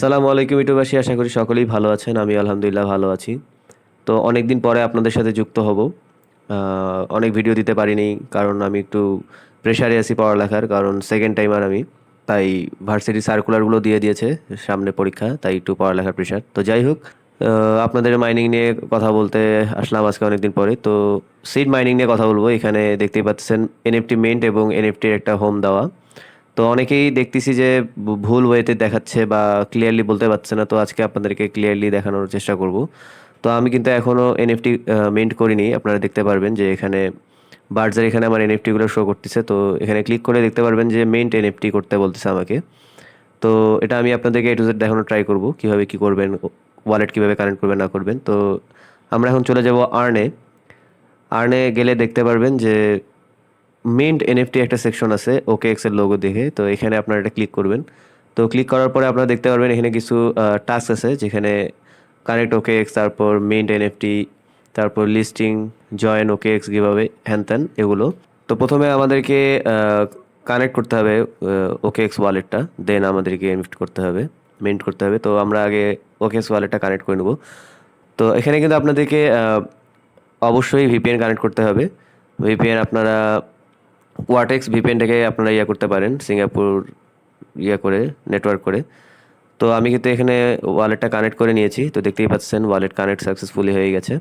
সালামু আলাইকুম, ইটুবাসী। আশা করি সকলেই ভালো আছেন। আমি আলহামদুলিল্লাহ ভালো আছি। তো অনেক দিন পরে আপনাদের সাথে যুক্ত হব। অনেক ভিডিও দিতে পারিনি, কারণ আমি একটু প্রেশারে আছি পড়ালেখার, কারণ সেকেন্ড টাইমার আমি। তাই ভার্সিটি সার্কুলারগুলো দিয়ে দিয়েছে সামনে পরীক্ষা, তাই একটু পড়ালেখার প্রেশার তো যাই হোক আপনাদের মাইনিং নিয়ে কথা বলতে আসলাম আজকে অনেকদিন পরে। তো সিড মাইনিং নিয়ে কথা বলব। এখানে দেখতেই পাচ্ছেন এনএফটি মেন্ট এবং এনএফটির একটা হোম দেওয়া। তো অনেকেই দেখতেছি যে ভুল ওয়েতে দেখাচ্ছে বা ক্লিয়ারলি বলতে পারছে না, তো আজকে আপনাদেরকে ক্লিয়ারলি দেখানোর চেষ্টা করব। তো আমি কিন্তু এখনও এনএফটি মেন্ট করিনি, আপনারা দেখতে পারবেন যে এখানে বার্জার এখানে আমার এনএফটিগুলো শো করতেছে, তো এখানে ক্লিক করে দেখতে পারবেন যে মেন্ট এনএফটি করতে বলতেছে আমাকে। তো এটা আমি আপনাদেরকে এ টু জেড দেখানোর ট্রাই করব, কীভাবে কী করবেন ওয়ালেট কীভাবে কানেক্ট করবেন, না করবেন। তো আমরা এখন চলে যাব আর্নে আর্নে গেলে দেখতে পারবেন যে মেন্ট এনএফটি একটা সেকশন আছে ওকে এক্সের লোগো দেখে, তো এখানে আপনারা এটা ক্লিক করবেন। তো ক্লিক করার পরে আপনারা দেখতে পারবেন এখানে কিছু টাস্ক আছে, যেখানে কানেক্ট ওকে এক্স তারপর মেন্ট এনএফটি তারপর লিস্টিং জয়েন ওকে এক্স গিভাবে হ্যান ত্যান এগুলো। তো প্রথমে আমাদেরকে কানেক্ট করতে হবে ওকে এক্স ওয়ালেটটা দেন আমাদেরকে এনএফটি করতে হবে মেন্ট করতে হবে। তো আমরা আগে ওকে এক্স ওয়ালেটটা কানেক্ট করে নেব। তো এখানে কিন্তু আপনাদেরকে অবশ্যই ভিপিএন কানেক্ট করতে হবে। ভিপিএন আপনারা ওয়াটেক্স ভিপিএনটাকে আপনারা ইয়া করতে পারেন সিঙ্গাপুর ইয়া করে নেটওয়ার্ক করে। তো আমি কিন্তু এখানে ওয়ালেটটা কানেক্ট করে নিয়েছি, তো দেখতেই পাচ্ছেন ওয়ালেট কানেক্ট সাকসেসফুলি হয়ে গেছে।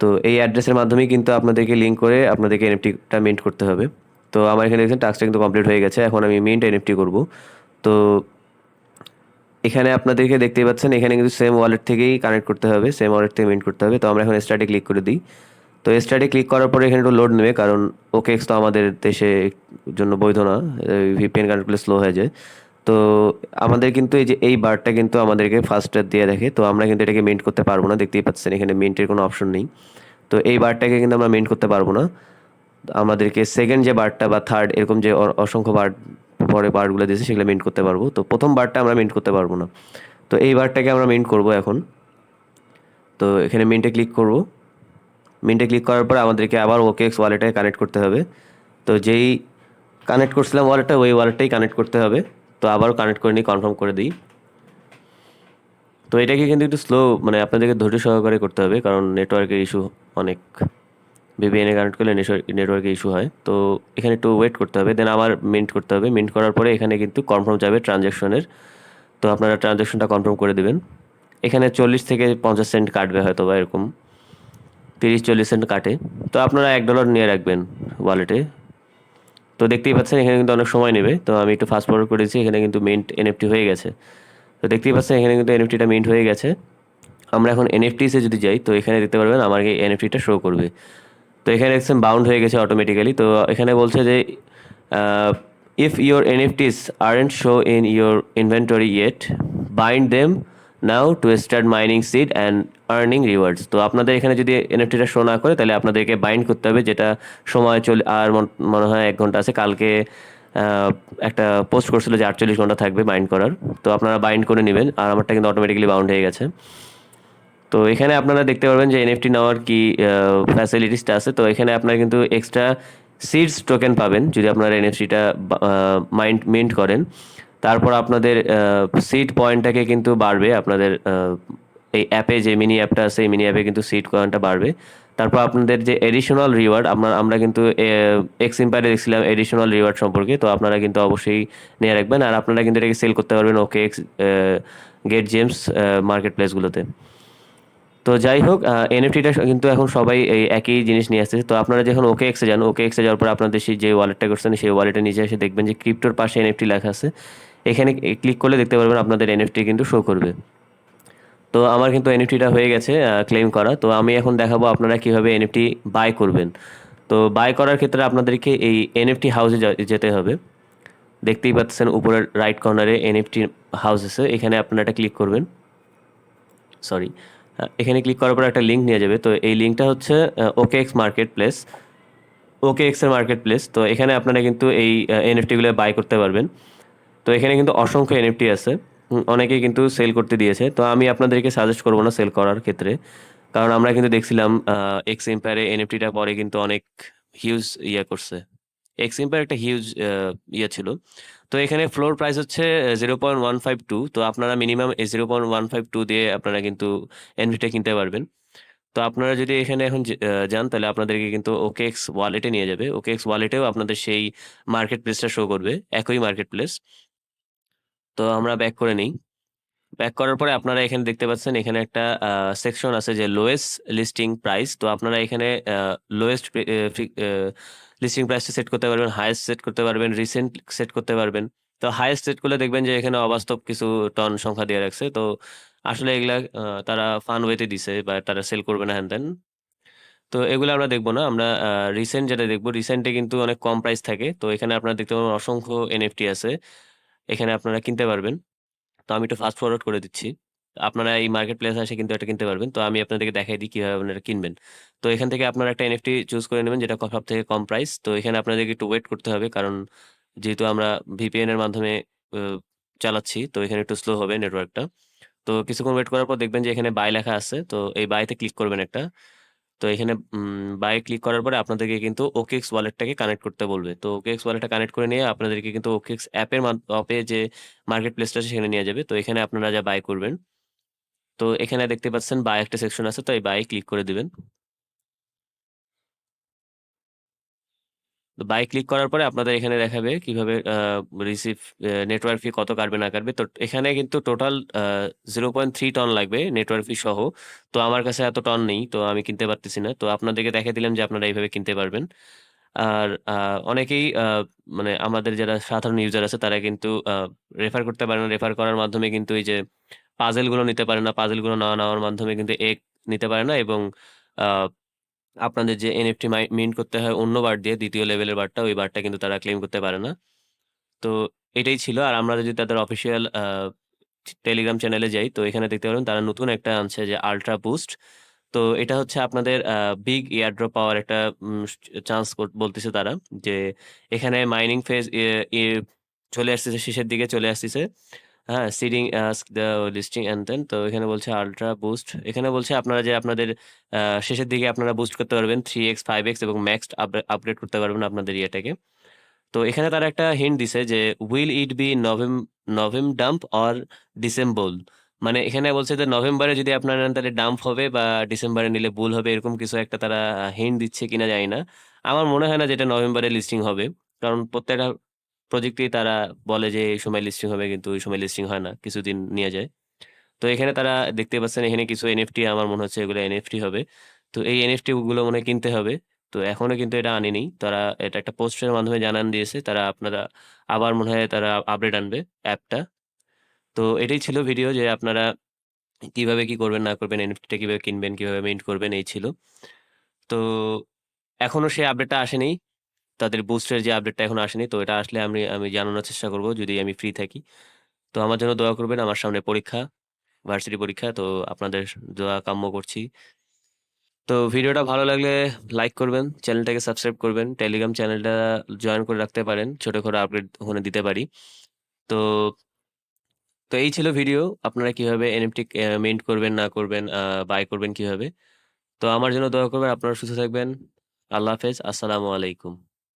তো এই অ্যাড্রেসের মাধ্যমেই কিন্তু আপনাদেরকে লিঙ্ক করে আপনাদেরকে এনএফটিটা মিন্ট করতে হবে। তো আমার এখানে দেখছেন টাস্কটা কিন্তু কমপ্লিট হয়ে গেছে, এখন আমি মিন্ট এনএফটি করব। তো এখানে আপনাদেরকে দেখতেই পাচ্ছেন, এখানে কিন্তু সেম ওয়ালেট থেকেই কানেক্ট করতে হবে সেম ওয়ালেট থেকে মিন্ট করতে হবে। তো আমরা এখন স্টার্টে ক্লিক করে দিই। তো স্টার্টে ক্লিক করার পরে এখানে একটু লোড নেবে, কারণ ওকে এক্স তো আমাদের দেশে জন্য বৈধ না। ভিপিএন কানেক্ট করলে স্লো হয়ে যায়। তো আমাদের কিন্তু এই যে, এই বারটা কিন্তু আমাদেরকে ফার্স্টে দিয়ে দেখে। তো আমরা কিন্তু এটাকে মিন্ট করতে পারব না, দেখতেই পাচ্ছেন, এখানে মিন্টের কোনো অপশন নেই। তো এই বারটাকে কিন্তু আমরা মিন্ট করতে পারব না। আমাদেরকে সেকেন্ড যে বারটা বা থার্ড এরকম যে অসংখ্য বার পরে বারগুলো দিয়েছে, সেগুলো মিন্ট করতে পারব। তো প্রথম বারটা আমরা মিন্ট করতে পারব না। তো এই বারটাকে আমরা মিন্ট করব এখন। তো এখানে মিন্টে ক্লিক করব। মিন্টে ক্লিক করার পর আমাদেরকে আবার ওকে এক্স ওয়ালেটে কানেক্ট করতে হবে। তো যেই কানেক্ট করছিলাম ওয়ালেটটা ওই ওয়ালেটটাই কানেক্ট করতে হবে। তো আবারও কানেক্ট করে নিই কনফার্ম করে দিই। তো এটাকে কিন্তু একটু স্লো মানে আপনাদেরকে ধৈর্য সহকারে করতে হবে, কারণ নেটওয়ার্কের ইস্যু অনেক। ভিপিএনে কানেক্ট করলে নেটওয়ার্কের ইস্যু হয়। তো এখানে একটু ওয়েট করতে হবে দেন আবার মিন্ট করতে হবে। মিন্ট করার পরে এখানে কিন্তু কনফার্ম যাবে ট্রানজ্যাকশনের তো আপনারা ট্রানজ্যাকশনটা কনফার্ম করে দেবেন। এখানে চল্লিশ থেকে পঞ্চাশ সেন্ট কাটবে হয়তো বা এরকম। তিরিশ চল্লিশ সেন্ট কাটে। তো আপনারা এক ডলার নিয়ে রাখবেন ওয়ালেটে তো দেখতেই পাচ্ছেন, এখানে কিন্তু অনেক সময় নেবে। তো আমি একটু ফাস্ট ফরওয়ার্ড করেছি, এখানে কিন্তু মেন্ট এনএফটি হয়ে গেছে। তো দেখতেই পাচ্ছেন, এখানে কিন্তু এনএফটিটা মিন্ট হয়ে গেছে। আমরা এখন এনএফটিসে যদি যাই, তো এখানে দেখতে পারবেন, আমার এই এনএফটিটা শো করবে। তো এখানে দেখছেন বাউন্ড হয়ে গেছে অটোমেটিক্যালি তো এখানে বলছে যে if your NFTs aren't show in your inventory yet bind them now to start mining seed and earning rewards তো আপনাদের এখানে যদি এনএফটিটা শো না করে, তাহলে আপনাদেরকে বাইন্ড করতে হবে, যেটা সময় চলে, আর মনে হয় এক ঘণ্টা আছে। কালকে একটা পোস্ট করছিল যে আটচল্লিশ ঘণ্টা থাকবে বাইন্ড করার। তো আপনারা বাইন্ড করে নেবেন, আর আমারটা কিন্তু অটোমেটিক্যালি বাউন্ড হয়ে গেছে। তো এখানে আপনারা দেখতে পারবেন যে এনএফটি নেওয়ার কি ফ্যাসিলিটিসটা আছে। তো এখানে আপনারা কিন্তু এক্সট্রা সিডস টোকেন পাবেন, যদি আপনারা এনএফটিটা মাইন্ড মিন্ট করেন। তারপর আপনাদের সিট পয়েন্টটাকে কিন্তু বাড়বে, আপনাদের এই অ্যাপে যে মিনি অ্যাপটা আছে, এই মিনি অ্যাপে কিন্তু সিট পয়েন্টটা বাড়বে। তারপর আপনাদের যে এডিশনাল রিওয়ার্ড আপনার আমরা কিন্তু এক্স ইম্পায়ারে দেখছিলাম এডিশনাল রিওয়ার্ড সম্পর্কে, তো আপনারা কিন্তু অবশ্যই নিয়ে রাখবেন, আর আপনারা কিন্তু এটাকে সেল করতে পারবেন OKX gate gems market প্লেসগুলোতে তো যাই হোক এনএফটিটা কিন্তু এখন সবাই এই একই জিনিস নিয়ে আসছে তো আপনারা যখন ওকে এক্সে যান ওকে এক্সে যাওয়ার পর আপনাদের সেই যে ওয়ালেটটা করছেন, সেই ওয়ালেটে নিচে এসে দেখবেন যে ক্রিপ্টোর পাশে এনএফটি লেখা আছে। এখানে ক্লিক করলে দেখতে পারবেন আপনাদের এনএফটি কিন্তু শো করবে। তো আমার কিন্তু এনএফটিটা হয়ে গেছে ক্লেম করা। তো আমি এখন দেখাবো আপনারা কীভাবে এনএফটি বাই করবেন। তো বাই করার ক্ষেত্রে আপনাদেরকে এই এনএফটি হাউসে যেতে হবে। দেখতেই পাচ্ছেন উপরের রাইট কর্নারে এনএফটি হাউস আছে এখানে আপনারা ক্লিক করবেন। সরি এখানে ক্লিক করার পর একটা লিঙ্ক নিয়ে যাবে। তো এই লিঙ্কটা হচ্ছে ওকে এক্স মার্কেট প্লেস ওকে এক্সের মার্কেট প্লেস তো এখানে আপনারা কিন্তু এই এনএফটিগুলো বাই করতে পারবেন। তো এখানে কিন্তু অসংখ্য এনএফটি আছে হুম, অনেকেই কিন্তু সেল করতে দিয়েছে তো আমি আপনাদেরকে সাজেস্ট করব না সেল করার ক্ষেত্রে কারণ আমরা কিন্তু দেখছিলাম এক্স এম্পায়ারে এনএফটিটা পরে কিন্তু অনেক হিউজ ইয়ে করছে এক্সিমের একটা হিউজ ইয়ে ছিল। তো এখানে ফ্লোর প্রাইস হচ্ছে 0.152 তো আপনারা মিনিমাম এই 0.152 দিয়ে আপনারা কিন্তু এনএফটি কিনতে পারবেন। তো আপনারা যদি এখানে এখন যান তাহলে আপনাদেরকে কিন্তু OKX ওয়ালেটে নিয়ে যাবে। OKX ওয়ালেটেও আপনাদের সেই মার্কেট প্লেসটা শো করবে। একই মার্কেট প্লেস। তো আমরা ব্যাক করে নিই ব্যাক করার পরে আপনারা এখানে দেখতে পাচ্ছেন এখানে একটা সেকশন আছে যে লোয়েস্ট লিস্টিং প্রাইস। তো আপনারা এখানে লোয়েস্ট লিস্টিং প্রাইসটা সেট করতে পারবেন, হায়েস্ট সেট করতে পারবেন, রিসেন্ট সেট করতে পারবেন। তো হায়েস্ট সেট করলে দেখবেন যে এখানে অবাস্তব কিছু টন সংখ্যা দিয়ে রাখছে। তো আসলে এগুলা তারা ফান ওয়েতে দিছে বা তারা সেল করবে না হ্যান-ত্যান। তো এগুলো আমরা দেখব না। আমরা রিসেন্ট যেটা দেখব, রিসেন্টে কিন্তু অনেক কম প্রাইস থাকে। তো এখানে আপনারা দেখতে পাবেন অসংখ্য এনএফটি আছে। এখানে আপনারা কিনতে পারবেন। তো আমি একটু ফাস্ট ফরওয়ার্ড করে দিচ্ছি। আপনারা এই মার্কেট প্লেসে এসে কিন্তু এটা কিনতে পারবেন। তো আমি আপনাদেরকে দেখাই দিই কীভাবে আপনারা কিনবেন। তো এখান থেকে আপনারা একটা এনএফটি চুজ করে নেবেন, যেটা সব থেকে কম প্রাইস। তো এখানে আপনাদেরকে একটু ওয়েট করতে হবে। কারণ যেহেতু আমরা ভিপিএন এর মাধ্যমে চালাচ্ছি, তো এখানে একটু স্লো হবে নেটওয়ার্কটা। তো কিছুক্ষণ ওয়েট করার পর দেখবেন যে এখানে বাই লেখা আছে। তো এই বাইতে ক্লিক করবেন একটা। তো এখানে বাই ক্লিক করার পরে আপনাদেরকে কিন্তু ওকেক্স ওয়ালেটটাকে কানেক্ট করতে বলবে। তো ওকেক্স ওয়ালেটটা কানেক্ট করে নিয়ে আপনাদেরকে কিন্তু ওকেক্স অ্যাপের অ্যাপে যে মার্কেট প্লেসটা আছে সেখানে নিয়ে যাবে। তো এখানে আপনারা যা বাই করবেন। তো এখানে দেখতে পাচ্ছেন বাই একটা সেকশন আছে। তো এই বাই ক্লিক করে দিবেন। তো বাই ক্লিক করার পরে আপনাদের এখানে দেখাবে কীভাবে রিসিভ নেটওয়ার্ক ফি কত কাটবে না কাটবে। তো এখানে কিন্তু টোটাল আ 0.3 টন লাগবে নেটওয়ার্ক ফি সহ। তো আমার কাছে এত টন নেই। তো আমি কিনতে পারতেছি না। তো আপনাদেরকে দেখাই দিলাম যে আপনারা এইভাবে কিনতে পারবেন। আর অনেকেই মানে আমাদের যারা সাধারণ ইউজার আছে, তারা কিন্তু রেফার করতে পারে না। রেফার করার মাধ্যমে কিন্তু এই যে পাজেলগুলো নিতে পারে না। পাজেলগুলো না নেওয়ার মাধ্যমে কিন্তু এক নিতে পারে না এবং আপনাদের যে এনএফটি মিন্ট করতে হয় অন্য বার দিয়ে দ্বিতীয় লেভেলের বারটা, ওই বারটা কিন্তু তারা ক্লেইম করতে পারে না। তো এটাই ছিল। আর আমরা যদি তাদের অফিসিয়াল টেলিগ্রাম চ্যানেলে যাই তো এখানে দেখতে পারবেন তারা নতুন একটা আনছে যে আল্ট্রা বুস্ট। তো এটা হচ্ছে আপনাদের বিগ এয়ারড্রপ পাওয়ার একটা চান্স বলতেছে তারা। যে এখানে মাইনিং ফেজ চলে আসতেছে শেষের দিকে চলে আসতেছে। হ্যাঁ? Seeding ask the listing and then তো এখানে বলছে আল্ট্রা বুস্ট। এখানে বলছে আপনারা যে আপনাদের শেষের দিকে আপনারা বুস্ট করতে পারবেন 3x, 5x এবং ম্যাক্স আপডে আপগ্রেড করতে পারবেন আপনাদের ইয়েটাকে। তো এখানে তারা একটা হিন্ট দিছে যে উইল ইট বি নভেম নভেম ডাম্প অর ডিসেম্বল? মানে এখানে বলছে যে নভেম্বরে যদি আপনারা নেন তাহলে ডাম্প হবে বা ডিসেম্বরে নিলে বুল হবে এরকম কিছু একটা তারা হিন্ট দিচ্ছে কিনা জানি না। আমার মনে হয় না যে এটা নভেম্বরে লিস্টিং হবে। কারণ প্রত্যেকটা প্রজেক্টেই তারা বলে যে এই সময় লিস্টিং হবে কিন্তু ওই সময় লিস্টিং হয় না। কিছুদিন নিয়ে যায়। তো এখানে তারা দেখতে পাচ্ছেন এখানে কিছু এনএফটি আমার মনে হচ্ছে এগুলো এনএফটি হবে। তো এই এনএফটি গুলো মনে হয় কিনতে হবে। তো এখনও কিন্তু এটা আনেনি। তারা এটা একটা পোস্টের মাধ্যমে জানান দিয়েছে। তারা আপনারা আবার মনে হয় তারা আপডেট আনবে অ্যাপটা। তো এটাই ছিল ভিডিও যে আপনারা কীভাবে কি করবেন না করবেন, এনএফটিটা কীভাবে কিনবেন, কীভাবে মিন্ট করবেন এই ছিল। তো এখনও সেই আপডেটটা আসেনি। তাদের বুস্টের যে আপডেটটা এখন আসেনি। তো এটা আসলে আমি আমি জানানোর চেষ্টা করব যদি আমি ফ্রি থাকি। তো আমার জন্য দোয়া করবেন। আমার সামনে পরীক্ষা, ভার্সিটি পরীক্ষা। তো আপনাদের দোয়া কাম্য করছি। তো ভিডিওটা ভালো লাগলে লাইক করবেন, চ্যানেলটাকে সাবস্ক্রাইব করবেন, টেলিগ্রাম চ্যানেলটা জয়েন করে রাখতে পারেন। ছোটখাটো আপডেট ওখানে দিতে পারি। তো তো এই ছিল ভিডিও। আপনারা কীভাবে এনএফটি মিন্ট করবেন না করবেন, বাই করবেন কীভাবে। তো আমার জন্য দোয়া করবেন। আপনারা সুস্থ থাকবেন। আল্লাহ হাফেজ। আসসালামু আলাইকুম।